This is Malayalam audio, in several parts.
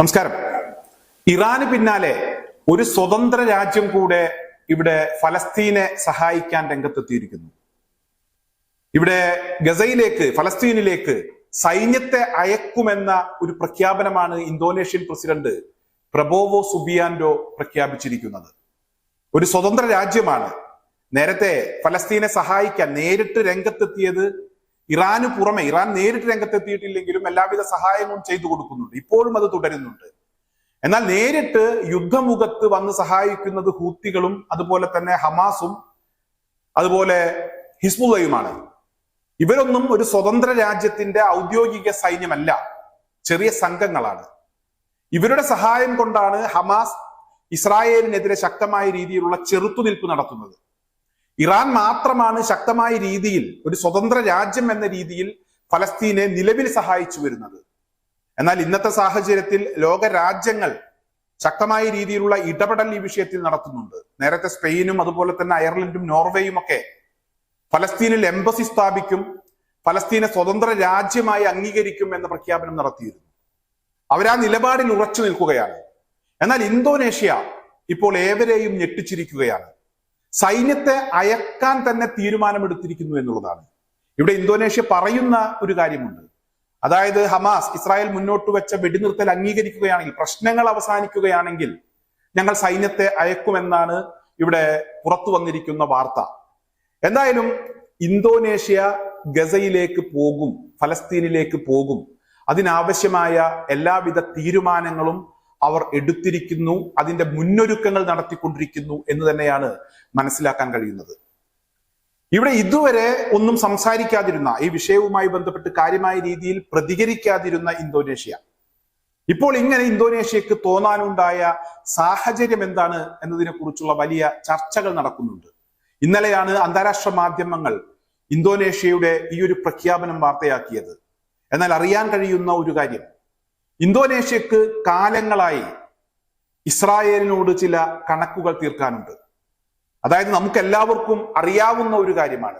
നമസ്കാരം. ഇറാന് പിന്നാലെ ഒരു സ്വതന്ത്ര രാജ്യം കൂടെ ഇവിടെ ഫലസ്തീനെ സഹായിക്കാൻ രംഗത്തെത്തിയിരിക്കുന്നു. ഇവിടെ ഗസയിലേക്ക് ഫലസ്തീനിലേക്ക് സൈന്യത്തെ അയക്കുമെന്ന ഒരു പ്രഖ്യാപനമാണ് ഇന്തോനേഷ്യൻ പ്രസിഡന്റ് പ്രബോവോ സുബിയാൻഡോ പ്രഖ്യാപിച്ചിരിക്കുന്നത്. ഒരു സ്വതന്ത്ര രാജ്യമാണ്. നേരത്തെ ഫലസ്തീനെ സഹായിക്കാൻ നേരിട്ട് രംഗത്തെത്തിയത് ഇറാന് പുറമെ ഇറാൻ നേരിട്ട് രംഗത്തെത്തിയിട്ടില്ലെങ്കിലും എല്ലാവിധ സഹായങ്ങളും ചെയ്തു കൊടുക്കുന്നുണ്ട്. ഇപ്പോഴും അത് തുടരുന്നുണ്ട്. എന്നാൽ നേരിട്ട് യുദ്ധമുഖത്ത് വന്ന് സഹായിക്കുന്നത് ഹൂത്തികളും അതുപോലെ തന്നെ ഹമാസും അതുപോലെ ഹിസ്ബുള്ളയുമാണ്. ഇവരൊന്നും ഒരു സ്വതന്ത്ര രാജ്യത്തിന്റെ ഔദ്യോഗിക സൈന്യമല്ല ചെറിയ സംഘങ്ങളാണ്. ഇവരുടെ സഹായം കൊണ്ടാണ് ഹമാസ് ഇസ്രായേലിനെതിരെ ശക്തമായ രീതിയിലുള്ള ചെറുത്തുനിൽപ്പ് നടത്തുന്നത്. ഇറാൻ മാത്രമാണ് ശക്തമായ രീതിയിൽ ഒരു സ്വതന്ത്ര രാജ്യം എന്ന രീതിയിൽ ഫലസ്തീനെ നിലവിൽ സഹായിച്ചു വരുന്നത്. എന്നാൽ ഇന്നത്തെ സാഹചര്യത്തിൽ ലോക രാജ്യങ്ങൾ ശക്തമായ രീതിയിലുള്ള ഇടപെടൽ ഈ വിഷയത്തിൽ നടത്തുന്നുണ്ട്. നേരത്തെ സ്പെയിനും അതുപോലെ തന്നെ അയർലൻഡും നോർവേയും ഒക്കെ ഫലസ്തീനിൽ എംബസി സ്ഥാപിക്കും ഫലസ്തീനെ സ്വതന്ത്ര രാജ്യമായി അംഗീകരിക്കും എന്ന പ്രഖ്യാപനം നടത്തിയിരുന്നു. അവരാ നിലപാടിൽ ഉറച്ചു നിൽക്കുകയാണ്. എന്നാൽ ഇന്തോനേഷ്യ ഇപ്പോൾ ഏവരെയും ഞെട്ടിച്ചിരിക്കുകയാണ്. സൈന്യത്തെ അയക്കാൻ തന്നെ തീരുമാനമെടുത്തിരിക്കുന്നു എന്നുള്ളതാണ്. ഇവിടെ ഇന്തോനേഷ്യ പറയുന്ന ഒരു കാര്യമുണ്ട്. അതായത് ഹമാസ് ഇസ്രായേൽ മുന്നോട്ട് വെച്ച വെടിനിർത്തൽ അംഗീകരിക്കുകയാണെങ്കിൽ പ്രശ്നങ്ങൾ അവസാനിക്കുകയാണെങ്കിൽ ഞങ്ങൾ സൈന്യത്തെ അയക്കുമെന്നാണ് ഇവിടെ പുറത്തു വന്നിരിക്കുന്ന വാർത്ത. എന്തായാലും ഇന്തോനേഷ്യ ഗസയിലേക്ക് പോകും ഫലസ്തീനിലേക്ക് പോകും. അതിനാവശ്യമായ എല്ലാവിധ തീരുമാനങ്ങളും അവർ എടുത്തിരിക്കുന്നു അതിന്റെ മുന്നൊരുക്കങ്ങൾ നടത്തിക്കൊണ്ടിരിക്കുന്നു എന്ന് തന്നെയാണ് മനസ്സിലാക്കാൻ കഴിയുന്നത്. ഇവിടെ ഇതുവരെ ഒന്നും സംസാരിക്കാതിരുന്ന ഈ വിഷയവുമായി ബന്ധപ്പെട്ട് കാര്യമായ രീതിയിൽ പ്രതികരിക്കാതിരുന്ന ഇന്തോനേഷ്യ. ഇപ്പോൾ ഇങ്ങനെ ഇന്തോനേഷ്യക്ക് തോന്നാനുണ്ടായ സാഹചര്യം എന്താണ് എന്നതിനെ കുറിച്ചുള്ള വലിയ ചർച്ചകൾ നടക്കുന്നുണ്ട്. ഇന്നലെയാണ് അന്താരാഷ്ട്ര മാധ്യമങ്ങൾ ഇന്തോനേഷ്യയുടെ ഈ ഒരു പ്രഖ്യാപനം വാർത്തയാക്കിയത്. എന്നാൽ അറിയാൻ കഴിയുന്ന ഒരു കാര്യം ഇന്തോനേഷ്യക്ക് കാലങ്ങളായി ഇസ്രായേലിനോട് ചില കണക്കുകൾ തീർക്കാനുണ്ട്. അതായത് നമുക്ക് എല്ലാവർക്കും അറിയാവുന്ന ഒരു കാര്യമാണ്.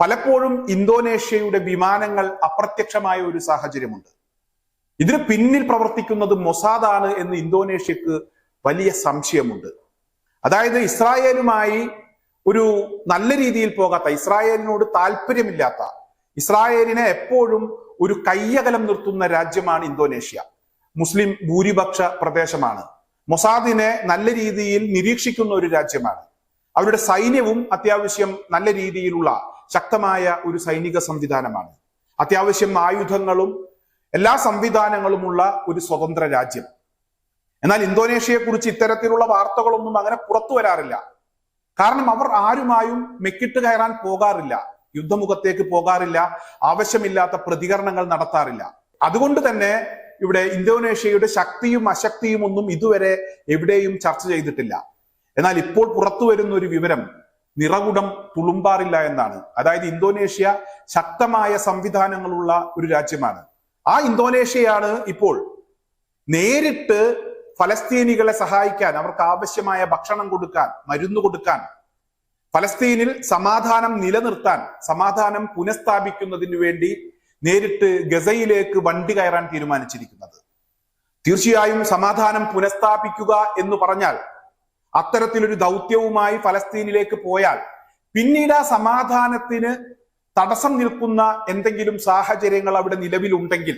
പലപ്പോഴും ഇന്തോനേഷ്യയുടെ വിമാനങ്ങൾ അപ്രത്യക്ഷമായ ഒരു സാഹചര്യമുണ്ട്. ഇതിന് പിന്നിൽ പ്രവർത്തിക്കുന്നത് മൊസാദാണ് എന്ന് ഇന്തോനേഷ്യക്ക് വലിയ സംശയമുണ്ട്. അതായത് ഇസ്രായേലുമായി ഒരു നല്ല രീതിയിൽ പോകാത്ത ഇസ്രായേലിനോട് താല്പര്യമില്ലാത്ത ഇസ്രായേലിനെ എപ്പോഴും ഒരു കയ്യകലം നിർത്തുന്ന രാജ്യമാണ് ഇന്തോനേഷ്യ. മുസ്ലിം ഭൂരിപക്ഷ പ്രദേശമാണ്. മൊസാദിനെ നല്ല രീതിയിൽ നിരീക്ഷിക്കുന്ന ഒരു രാജ്യമാണ്. അവരുടെ സൈന്യവും അത്യാവശ്യം നല്ല രീതിയിലുള്ള ശക്തമായ ഒരു സൈനിക സംവിധാനമാണ്. അത്യാവശ്യം ആയുധങ്ങളും എല്ലാ സംവിധാനങ്ങളുമുള്ള ഒരു സ്വതന്ത്ര രാജ്യം. എന്നാൽ ഇന്തോനേഷ്യയെ കുറിച്ച് ഇത്തരത്തിലുള്ള വാർത്തകളൊന്നും അങ്ങനെ പുറത്തു വരാറില്ല. കാരണം അവർ ആരുമായും മെക്കിട്ട് കയറാൻ പോകാറില്ല. യുദ്ധമുഖത്തേക്ക് പോകാറില്ല ആവശ്യമില്ലാത്ത പ്രതികരണങ്ങൾ നടത്താറില്ല. അതുകൊണ്ട് തന്നെ ഇവിടെ ഇന്തോനേഷ്യയുടെ ശക്തിയും അശക്തിയും ഒന്നും ഇതുവരെ എവിടെയും ചർച്ച ചെയ്തിട്ടില്ല. എന്നാൽ ഇപ്പോൾ പുറത്തു വരുന്ന ഒരു വിവരം നിറകുടം തുളുമ്പാറില്ല എന്നാണ്. അതായത് ഇന്തോനേഷ്യ ശക്തമായ സംവിധാനങ്ങളുള്ള ഒരു രാജ്യമാണ്. ആ ഇന്തോനേഷ്യയാണ് ഇപ്പോൾ നേരിട്ട് ഫലസ്തീനികളെ സഹായിക്കാൻ അവർക്ക് ആവശ്യമായ ഭക്ഷണം കൊടുക്കാൻ മരുന്ന് കൊടുക്കാൻ ഫലസ്തീനിൽ സമാധാനം നിലനിർത്താൻ സമാധാനം പുനഃസ്ഥാപിക്കുന്നതിന് വേണ്ടി നേരിട്ട് ഗസയിലേക്ക് വണ്ടി കയറാൻ തീരുമാനിച്ചിരിക്കുന്നത്. തീർച്ചയായും സമാധാനം പുനഃസ്ഥാപിക്കുക എന്ന് പറഞ്ഞാൽ അത്തരത്തിലൊരു ദൗത്യവുമായി ഫലസ്തീനിലേക്ക് പോയാൽ പിന്നീട് ആ സമാധാനത്തിന് തടസ്സം നിൽക്കുന്ന എന്തെങ്കിലും സാഹചര്യങ്ങൾ അവിടെ നിലവിലുണ്ടെങ്കിൽ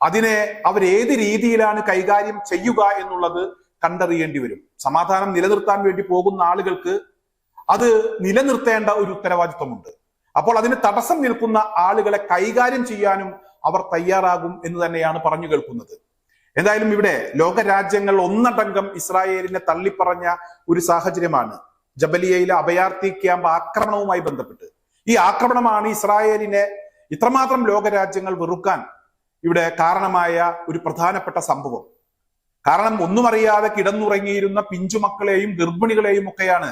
അതിനെ അവർ ഏത് രീതിയിലാണ് കൈകാര്യം ചെയ്യുക എന്നുള്ളത് കണ്ടറിയേണ്ടി വരും. സമാധാനം നിലനിർത്താൻ വേണ്ടി പോകുന്ന ആളുകൾക്ക് അത് നിലനിർത്തേണ്ട ഒരു ഉത്തരവാദിത്വമുണ്ട്. അപ്പോൾ അതിന് തടസ്സം നിൽക്കുന്ന ആളുകളെ കൈകാര്യം ചെയ്യാനും അവർ തയ്യാറാകും എന്ന് തന്നെയാണ് പറഞ്ഞു കേൾക്കുന്നത്. എന്തായാലും ഇവിടെ ലോകരാജ്യങ്ങൾ ഒന്നടങ്കം ഇസ്രായേലിനെ തള്ളിപ്പറഞ്ഞ ഒരു സാഹചര്യമാണ്. ജബലിയയിലെ അഭയാർത്ഥി ക്യാമ്പ് ആക്രമണവുമായി ബന്ധപ്പെട്ട്. ഈ ആക്രമണമാണ് ഇസ്രായേലിനെ ഇത്രമാത്രം ലോകരാജ്യങ്ങൾ വെറുക്കാൻ ഇവിടെ കാരണമായ ഒരു പ്രധാനപ്പെട്ട സംഭവം. കാരണം ഒന്നും അറിയാതെ കിടന്നുറങ്ങിയിരുന്ന പിഞ്ചുമക്കളെയും ഗർഭിണികളെയും ഒക്കെയാണ്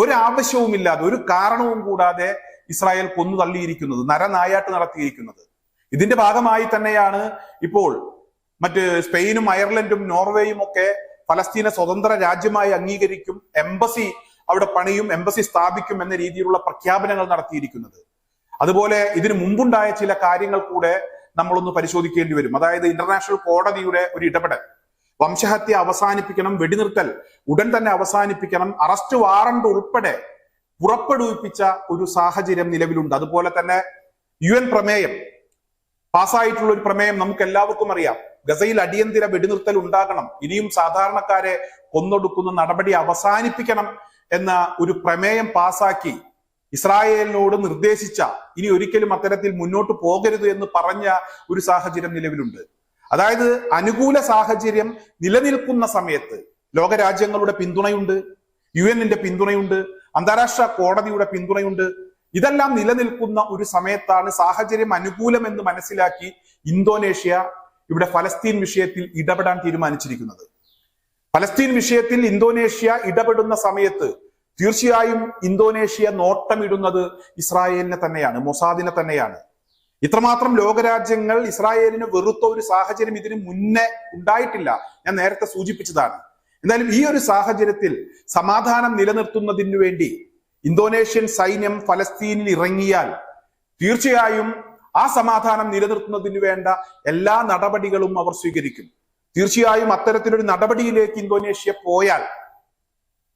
ഒരാവശ്യവുമില്ലാതെ ഒരു കാരണവും കൂടാതെ ഇസ്രായേൽ കൊന്നു തള്ളിയിരിക്കുന്നത് നരനായാട്ട് നടത്തിയിരിക്കുന്നത്. ഇതിന്റെ ഭാഗമായി തന്നെയാണ് ഇപ്പോൾ മറ്റ് സ്പെയിനും അയർലൻഡും നോർവേയും ഒക്കെ ഫലസ്തീനെ സ്വതന്ത്ര രാജ്യമായി അംഗീകരിക്കും എംബസി അവിടെ പണിയും എംബസി സ്ഥാപിക്കും എന്ന രീതിയിലുള്ള പ്രഖ്യാപനങ്ങൾ നടത്തിയിരിക്കുന്നത്. അതുപോലെ ഇതിനു മുമ്പുണ്ടായ ചില കാര്യങ്ങൾ കൂടെ നമ്മളൊന്ന് പരിശോധിക്കേണ്ടി വരും. അതായത് ഇന്റർനാഷണൽ കോടതിയുടെ ഒരു ഇടപെടൽ. വംശഹത്യ അവസാനിപ്പിക്കണം വെടിനിർത്തൽ ഉടൻ തന്നെ അവസാനിപ്പിക്കണം അറസ്റ്റ് വാറണ്ട് ഉൾപ്പെടെ പുറപ്പെടുവിപ്പിച്ച ഒരു സാഹചര്യം നിലവിലുണ്ട്. അതുപോലെ തന്നെ യു എൻ പ്രമേയം പാസ്സായിട്ടുള്ള ഒരു പ്രമേയം നമുക്ക് എല്ലാവർക്കും അറിയാം. ഗസയിൽ അടിയന്തര വെടിനിർത്തൽ ഉണ്ടാകണം. ഇനിയും സാധാരണക്കാരെ കൊന്നൊടുക്കുന്ന നടപടി അവസാനിപ്പിക്കണം എന്ന ഒരു പ്രമേയം പാസാക്കി ഇസ്രായേലിനോട് നിർദ്ദേശിച്ച ഇനി ഒരിക്കലും അത്തരത്തിൽ മുന്നോട്ട് പോകരുത് എന്ന് പറഞ്ഞ ഒരു സാഹചര്യം നിലവിലുണ്ട്. അതായത് അനുകൂല സാഹചര്യം നിലനിൽക്കുന്ന സമയത്ത് ലോകരാജ്യങ്ങളുടെ പിന്തുണയുണ്ട് യു എന്നിന്റെ പിന്തുണയുണ്ട് അന്താരാഷ്ട്ര കോടതിയുടെ പിന്തുണയുണ്ട്. ഇതെല്ലാം നിലനിൽക്കുന്ന ഒരു സമയത്താണ് സാഹചര്യം അനുകൂലം എന്ന് മനസ്സിലാക്കി ഇന്തോനേഷ്യ ഇവിടെ ഫലസ്തീൻ വിഷയത്തിൽ ഇടപെടാൻ തീരുമാനിച്ചിരിക്കുന്നത്. ഫലസ്തീൻ വിഷയത്തിൽ ഇന്തോനേഷ്യ ഇടപെടുന്ന സമയത്ത് തീർച്ചയായും ഇന്തോനേഷ്യ നോട്ടമിടുന്നത് ഇസ്രായേലിനെ തന്നെയാണ് മൊസാദിനെ തന്നെയാണ്. ഇത്രമാത്രം ലോകരാജ്യങ്ങൾ ഇസ്രായേലിന് വെറുത്ത ഒരു സാഹചര്യം ഇതിന് മുന്നേ ഉണ്ടായിട്ടില്ല. ഞാൻ നേരത്തെ സൂചിപ്പിച്ചതാണ്. എന്നാലും ഈ ഒരു സാഹചര്യത്തിൽ സമാധാനം നിലനിർത്തുന്നതിന് വേണ്ടി ഇന്തോനേഷ്യൻ സൈന്യം ഫലസ്തീനിൽ ഇറങ്ങിയാൽ തീർച്ചയായും ആ സമാധാനം നിലനിർത്തുന്നതിന് വേണ്ട എല്ലാ നടപടികളും അവർ സ്വീകരിക്കും. തീർച്ചയായും അത്തരത്തിലൊരു നടപടിയിലേക്ക് ഇന്തോനേഷ്യ പോയാൽ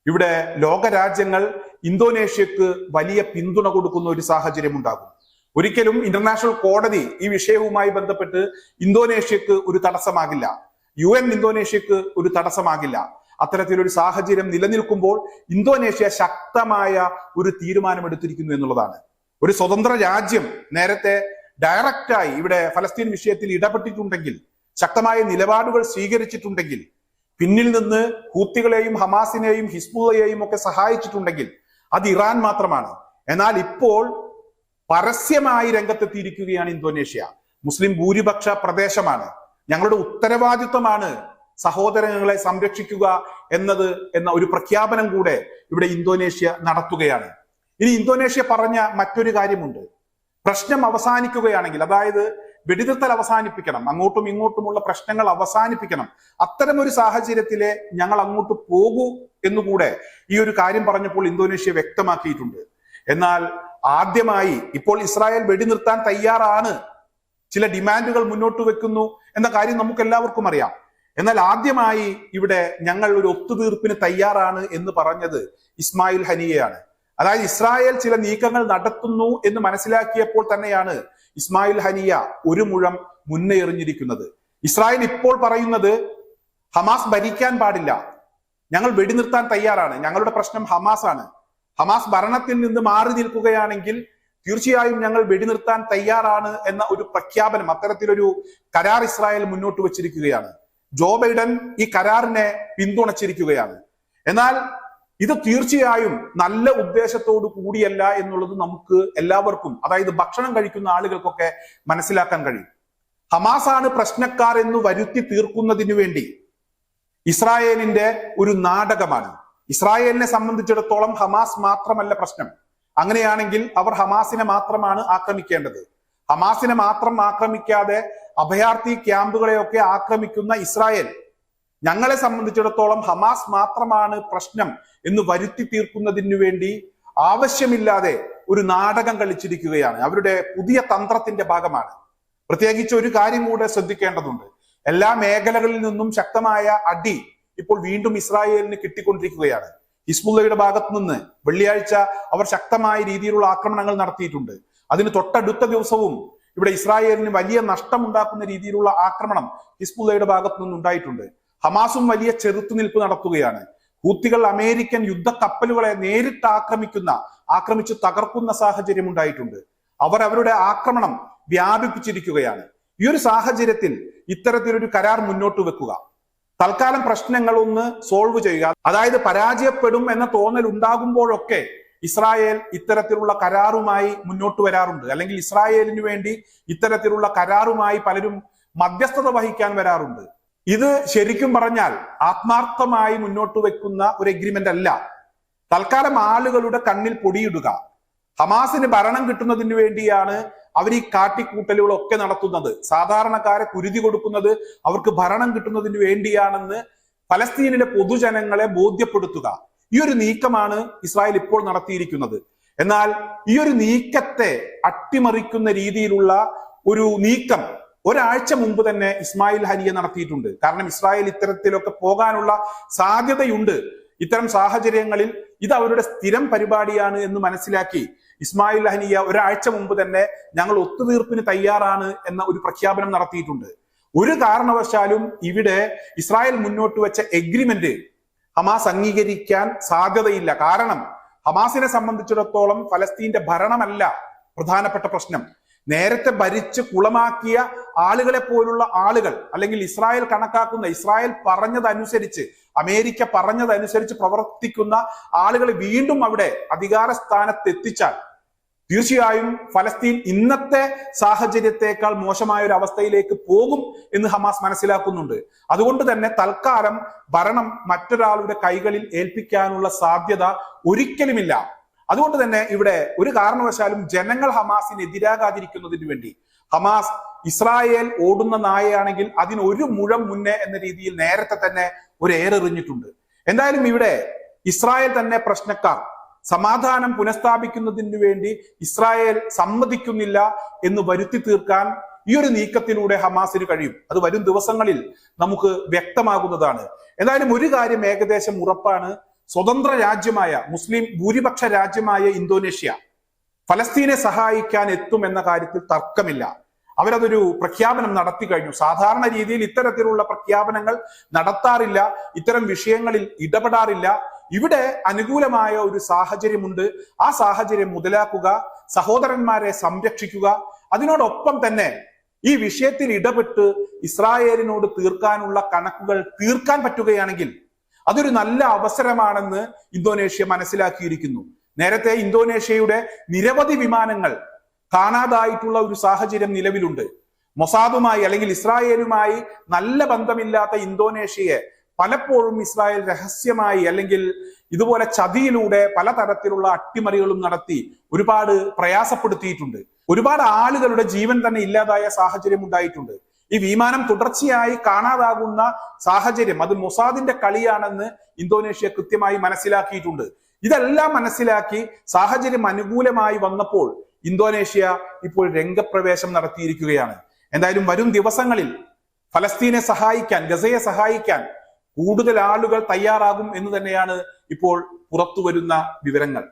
ഇവിടെ ലോകരാജ്യങ്ങൾ ഇന്തോനേഷ്യക്ക് വലിയ പിന്തുണ കൊടുക്കുന്ന ഒരു സാഹചര്യം ഉണ്ടാകും ഒരിക്കലും ഇന്റർനാഷണൽ കോടതി ഈ വിഷയവുമായി ബന്ധപ്പെട്ട് ഇന്തോനേഷ്യക്ക് ഒരു തടസ്സമാകില്ല. യു എൻ ഇന്തോനേഷ്യക്ക് ഒരു തടസ്സമാകില്ല. അത്തരത്തിലൊരു സാഹചര്യം നിലനിൽക്കുമ്പോൾ ഇന്തോനേഷ്യ ശക്തമായ ഒരു തീരുമാനമെടുത്തിരിക്കുന്നു എന്നുള്ളതാണ്. ഒരു സ്വതന്ത്ര രാജ്യം നേരത്തെ ഡയറക്റ്റായി ഇവിടെ ഫലസ്തീൻ വിഷയത്തിൽ ഇടപെട്ടിട്ടുണ്ടെങ്കിൽ ശക്തമായ നിലപാടുകൾ സ്വീകരിച്ചിട്ടുണ്ടെങ്കിൽ പിന്നിൽ നിന്ന് ഹൂത്തികളെയും ഹമാസിനെയും ഹിസ്ബുള്ളയെയും ഒക്കെ സഹായിച്ചിട്ടുണ്ടെങ്കിൽ അത് ഇറാൻ മാത്രമാണ്. എന്നാൽ ഇപ്പോൾ പരസ്യമായി രംഗത്തെത്തിയിരിക്കുകയാണ് ഇന്തോനേഷ്യ. മുസ്ലിം ഭൂരിപക്ഷ പ്രദേശമാണ്. ഞങ്ങളുടെ ഉത്തരവാദിത്വമാണ് സഹോദരങ്ങളെ സംരക്ഷിക്കുക എന്നത് എന്ന ഒരു പ്രഖ്യാപനം കൂടെ ഇവിടെ ഇന്തോനേഷ്യ നടത്തുകയാണ്. ഇനി ഇന്തോനേഷ്യ പറഞ്ഞ മറ്റൊരു കാര്യമുണ്ട്. പ്രശ്നം അവസാനിക്കുകയാണെങ്കിൽ അതായത് വെടിനിർത്തൽ അവസാനിപ്പിക്കണം. അങ്ങോട്ടും ഇങ്ങോട്ടുമുള്ള പ്രശ്നങ്ങൾ അവസാനിപ്പിക്കണം. അത്തരം ഒരു സാഹചര്യത്തിലെ ഞങ്ങൾ അങ്ങോട്ട് പോകൂ എന്നുകൂടെ ഈ ഒരു കാര്യം പറഞ്ഞപ്പോൾ ഇന്തോനേഷ്യ വ്യക്തമാക്കിയിട്ടുണ്ട്. എന്നാൽ ആദ്യമായി ഇപ്പോൾ ഇസ്രായേൽ വെടിനിർത്താൻ തയ്യാറാണ്. ചില ഡിമാൻഡുകൾ മുന്നോട്ട് വെക്കുന്നു എന്ന കാര്യം നമുക്ക് എല്ലാവർക്കും അറിയാം. എന്നാൽ ആദ്യമായി ഇവിടെ ഞങ്ങൾ ഒരു ഒത്തുതീർപ്പിന് തയ്യാറാണ് എന്ന് പറഞ്ഞത് ഇസ്മായിൽ ഹനിയയാണ്. അതായത് ഇസ്രായേൽ ചില നീക്കങ്ങൾ നടത്തുന്നു എന്ന് മനസ്സിലാക്കിയപ്പോൾ തന്നെയാണ് ഇസ്മായിൽ ഹനിയ ഒരു മുഴം മുന്നേറിഞ്ഞിരിക്കുന്നത് ഇസ്രായേൽ ഇപ്പോൾ പറയുന്നത് ഹമാസ് ഭരിക്കാൻ പാടില്ല. ഞങ്ങൾ വെടിനിർത്താൻ തയ്യാറാണ്. ഞങ്ങളുടെ പ്രശ്നം ഹമാസ് ആണ് ഹമാസ് ഭരണത്തിൽ നിന്ന് മാറി നിൽക്കുകയാണെങ്കിൽ തീർച്ചയായും ഞങ്ങൾ വെടിനിർത്താൻ തയ്യാറാണ് എന്ന ഒരു പ്രഖ്യാപനം അത്തരത്തിലൊരു കരാർ ഇസ്രായേൽ മുന്നോട്ട് വച്ചിരിക്കുകയാണ്. ജോ ബൈഡൻ ഈ കരാറിനെ പിന്തുണച്ചിരിക്കുകയാണ്. എന്നാൽ ഇത് തീർച്ചയായും നല്ല ഉദ്ദേശത്തോടു കൂടിയല്ല എന്നുള്ളത് നമുക്ക് എല്ലാവർക്കും അതായത് ഭക്ഷണം കഴിക്കുന്ന ആളുകൾക്കൊക്കെ മനസ്സിലാക്കാൻ കഴിയും. ഹമാസാണ് പ്രശ്നക്കാർ എന്ന് വരുത്തി തീർക്കുന്നതിനു വേണ്ടി ഇസ്രായേലിന്റെ ഒരു നാടകമാണ്. ഇസ്രായേലിനെ സംബന്ധിച്ചിടത്തോളം ഹമാസ് മാത്രമല്ല പ്രശ്നം. അങ്ങനെയാണെങ്കിൽ അവർ ഹമാസിനെ മാത്രമാണ് ആക്രമിക്കേണ്ടത്. ഹമാസിനെ മാത്രം ആക്രമിക്കാതെ അഭയാർത്ഥി ക്യാമ്പുകളെയൊക്കെ ആക്രമിക്കുന്ന ഇസ്രായേൽ. ഞങ്ങളെ സംബന്ധിച്ചിടത്തോളം ഹമാസ് മാത്രമാണ് പ്രശ്നം എന്ന് വരുത്തി തീർക്കുന്നതിനു വേണ്ടി ആവശ്യമില്ലാതെ ഒരു നാടകം കളിച്ചിരിക്കുകയാണ്. അവരുടെ പുതിയ തന്ത്രത്തിന്റെ ഭാഗമാണ്. പ്രത്യേകിച്ച് ഒരു കാര്യം കൂടെ ശ്രദ്ധിക്കേണ്ടതുണ്ട്. എല്ലാ മേഖലകളിൽ നിന്നും ശക്തമായ അടി ഇപ്പോൾ വീണ്ടും ഇസ്രായേലിന് കിട്ടിക്കൊണ്ടിരിക്കുകയാണ്. ഹിസ്ബുള്ളയുടെ ഭാഗത്തു നിന്ന് വെള്ളിയാഴ്ച അവർ ശക്തമായ രീതിയിലുള്ള ആക്രമണങ്ങൾ നടത്തിയിട്ടുണ്ട്. അതിന് തൊട്ടടുത്ത ദിവസവും ഇവിടെ ഇസ്രായേലിന് വലിയ നഷ്ടമുണ്ടാക്കുന്ന രീതിയിലുള്ള ആക്രമണം ഹിസ്ബുള്ളയുടെ ഭാഗത്തു നിന്ന് ഉണ്ടായിട്ടുണ്ട്. ഹമാസും വലിയ ചെറുത്തുനിൽപ്പ് നടത്തുകയാണ്. ഹൂത്തികൾ അമേരിക്കൻ യുദ്ധ കപ്പലുകളെ നേരിട്ട് ആക്രമിക്കുന്ന ആക്രമിച്ച് തകർക്കുന്ന സാഹചര്യം ഉണ്ടായിട്ടുണ്ട്. അവർ അവരുടെ ആക്രമണം വ്യാപിപ്പിച്ചിരിക്കുകയാണ്. ഈ ഒരു സാഹചര്യത്തിൽ ഇത്തരത്തിലൊരു കരാർ മുന്നോട്ട് വെക്കുക. തൽക്കാലം പ്രശ്നങ്ങൾ ഒന്ന് സോൾവ് ചെയ്യുക. അതായത് പരാജയപ്പെടും എന്ന തോന്നൽ ഉണ്ടാകുമ്പോഴൊക്കെ ഇസ്രായേൽ ഇത്തരത്തിലുള്ള കരാറുമായി മുന്നോട്ട് വരാറുണ്ട്. അല്ലെങ്കിൽ ഇസ്രായേലിന് വേണ്ടി ഇത്തരത്തിലുള്ള കരാറുമായി പലരും മധ്യസ്ഥത വഹിക്കാൻ വരാറുണ്ട്. ഇത് ശരിക്കും പറഞ്ഞാൽ ആത്മാർത്ഥമായി മുന്നോട്ട് വെക്കുന്ന ഒരു എഗ്രിമെന്റ് അല്ല. തൽക്കാലം ആളുകളുടെ കണ്ണിൽ പൊടിയിടുക. ഹമാസിന് ഭരണം കിട്ടുന്നതിന് വേണ്ടിയാണ് അവർ ഈ കാട്ടിക്കൂട്ടലുകളൊക്കെ നടത്തുന്നത്. സാധാരണക്കാരെ കുരുതി കൊടുക്കുന്നത് അവർക്ക് ഭരണം കിട്ടുന്നതിന് വേണ്ടിയാണെന്ന് ഫലസ്തീനിലെ പൊതുജനങ്ങളെ ബോധ്യപ്പെടുത്തുക. ഈ ഒരു നീക്കമാണ് ഇസ്രായേൽ ഇപ്പോൾ നടത്തിയിരിക്കുന്നത്. എന്നാൽ ഈ ഒരു നീക്കത്തെ അട്ടിമറിക്കുന്ന രീതിയിലുള്ള ഒരു നീക്കം ഒരാഴ്ച മുമ്പ് തന്നെ ഇസ്മായിൽ ഹനിയ നടത്തിയിട്ടുണ്ട്. കാരണം ഇസ്രായേൽ ഇത്തരത്തിലൊക്കെ പോകാനുള്ള സാധ്യതയുണ്ട്. ഇത്തരം സാഹചര്യങ്ങളിൽ ഇത് അവരുടെ സ്ഥിരം പരിപാടിയാണ് എന്ന് മനസ്സിലാക്കി ഇസ്മായിൽ അഹനിയ ഒരാഴ്ച മുമ്പ് തന്നെ ഞങ്ങൾ ഒത്തുതീർപ്പിന് തയ്യാറാണ് എന്ന ഒരു പ്രഖ്യാപനം നടത്തിയിട്ടുണ്ട്. ഒരു കാരണവശാലും ഇവിടെ ഇസ്രായേൽ മുന്നോട്ട് വെച്ച എഗ്രിമെന്റ് ഹമാസ് അംഗീകരിക്കാൻ സാധ്യതയില്ല. കാരണം ഹമാസിനെ സംബന്ധിച്ചിടത്തോളം ഫലസ്തീന്റെ ഭരണമല്ല പ്രധാനപ്പെട്ട പ്രശ്നം. നേരത്തെ ഭരിച്ച് കുളമാക്കിയ ആളുകളെ പോലുള്ള ആളുകൾ അല്ലെങ്കിൽ ഇസ്രായേൽ കണക്കാക്കുന്ന ഇസ്രായേൽ പറഞ്ഞതനുസരിച്ച് അമേരിക്ക പറഞ്ഞതനുസരിച്ച് പ്രവർത്തിക്കുന്ന ആളുകൾ വീണ്ടും അവിടെ അധികാര സ്ഥാനത്ത് എത്തിച്ചാൽ തീർച്ചയായും ഫലസ്തീൻ ഇന്നത്തെ സാഹചര്യത്തെക്കാൾ മോശമായ ഒരു അവസ്ഥയിലേക്ക് പോകും എന്ന് ഹമാസ് മനസ്സിലാക്കുന്നുണ്ട്. അതുകൊണ്ട് തന്നെ തൽക്കാലം ഭരണം മറ്റൊരാളുടെ കൈകളിൽ ഏൽപ്പിക്കാനുള്ള സാധ്യത ഒരിക്കലുമില്ല. അതുകൊണ്ട് തന്നെ ഇവിടെ ഒരു കാരണവശാലും ജനങ്ങൾ ഹമാസിന് എതിരാകാതിരിക്കുന്നതിന് വേണ്ടി ഹമാസ് ഇസ്രായേൽ ഓടുന്ന നായയാണെങ്കിൽ അതിന് ഒരു മുഴം മുന്നേ എന്ന രീതിയിൽ നേരത്തെ തന്നെ ഒരു ഏറെറിഞ്ഞിട്ടുണ്ട് എന്തായാലും ഇവിടെ ഇസ്രായേൽ തന്നെ പ്രശ്നക്കാർ. സമാധാനം പുനഃസ്ഥാപിക്കുന്നതിന് വേണ്ടി ഇസ്രായേൽ സമ്മതിക്കുന്നില്ല എന്ന് വരുത്തി തീർക്കാൻ ഈ ഒരു നീക്കത്തിലൂടെ ഹമാസിന് കഴിയും. അത് വരും ദിവസങ്ങളിൽ നമുക്ക് വ്യക്തമാകുന്നതാണ്. എന്തായാലും ഒരു കാര്യം ഏകദേശം ഉറപ്പാണ്. സ്വതന്ത്ര രാജ്യമായ മുസ്ലിം ഭൂരിപക്ഷ രാജ്യമായ ഇന്തോനേഷ്യ ഫലസ്തീനെ സഹായിക്കാൻ എത്തും എന്ന കാര്യത്തിൽ തർക്കമില്ല. അവരതൊരു പ്രഖ്യാപനം നടത്തി കഴിഞ്ഞു. സാധാരണ രീതിയിൽ ഇത്തരത്തിലുള്ള പ്രഖ്യാപനങ്ങൾ നടത്താറില്ല. ഇത്തരം വിഷയങ്ങളിൽ ഇടപെടാറില്ല. ഇവിടെ അനുകൂലമായ ഒരു സാഹചര്യമുണ്ട്. ആ സാഹചര്യം മുതലാക്കുക സഹോദരന്മാരെ സംരക്ഷിക്കുക. അതിനോടൊപ്പം തന്നെ ഈ വിഷയത്തിൽ ഇടപെട്ട് ഇസ്രായേലിനോട് തീർക്കാനുള്ള കണക്കുകൾ തീർക്കാൻ പറ്റുകയാണെങ്കിൽ അതൊരു നല്ല അവസരമാണെന്ന് ഇന്തോനേഷ്യ മനസ്സിലാക്കിയിരിക്കുന്നു. നേരത്തെ ഇന്തോനേഷ്യയുടെ നിരവധി വിമാനങ്ങൾ കാണാതായിട്ടുള്ള ഒരു സാഹചര്യം നിലവിലുണ്ട്. മൊസാദുമായി അല്ലെങ്കിൽ ഇസ്രായേലുമായി നല്ല ബന്ധമില്ലാത്ത ഇന്തോനേഷ്യയെ പലപ്പോഴും ഇസ്രായേൽ രഹസ്യമായി അല്ലെങ്കിൽ ഇതുപോലെ ചതിയിലൂടെ പലതരത്തിലുള്ള അട്ടിമറികളും നടത്തി ഒരുപാട് പ്രയാസപ്പെടുത്തിയിട്ടുണ്ട്. ഒരുപാട് ആളുകളുടെ ജീവൻ തന്നെ ഇല്ലാതായ സാഹചര്യം ഉണ്ടായിട്ടുണ്ട്. ഈ വിമാനം തുടർച്ചയായി കാണാതാകുന്ന സാഹചര്യം അത് മൊസാദിന്റെ കളിയാണെന്ന് ഇന്തോനേഷ്യ കൃത്യമായി മനസ്സിലാക്കിയിട്ടുണ്ട്. ഇതെല്ലാം മനസ്സിലാക്കി സാഹചര്യം അനുകൂലമായി വന്നപ്പോൾ ഇന്തോനേഷ്യ ഇപ്പോൾ രംഗപ്രവേശം നടത്തിയിരിക്കുകയാണ്. എന്തായാലും വരും ദിവസങ്ങളിൽ ഫലസ്തീനെ സഹായിക്കാൻ ഗസയെ സഹായിക്കാൻ കൂടുതൽ ആളുകൾ തയ്യാറാകും എന്ന് തന്നെയാണ് ഇപ്പോൾ പുറത്തു വരുന്ന വിവരങ്ങൾ.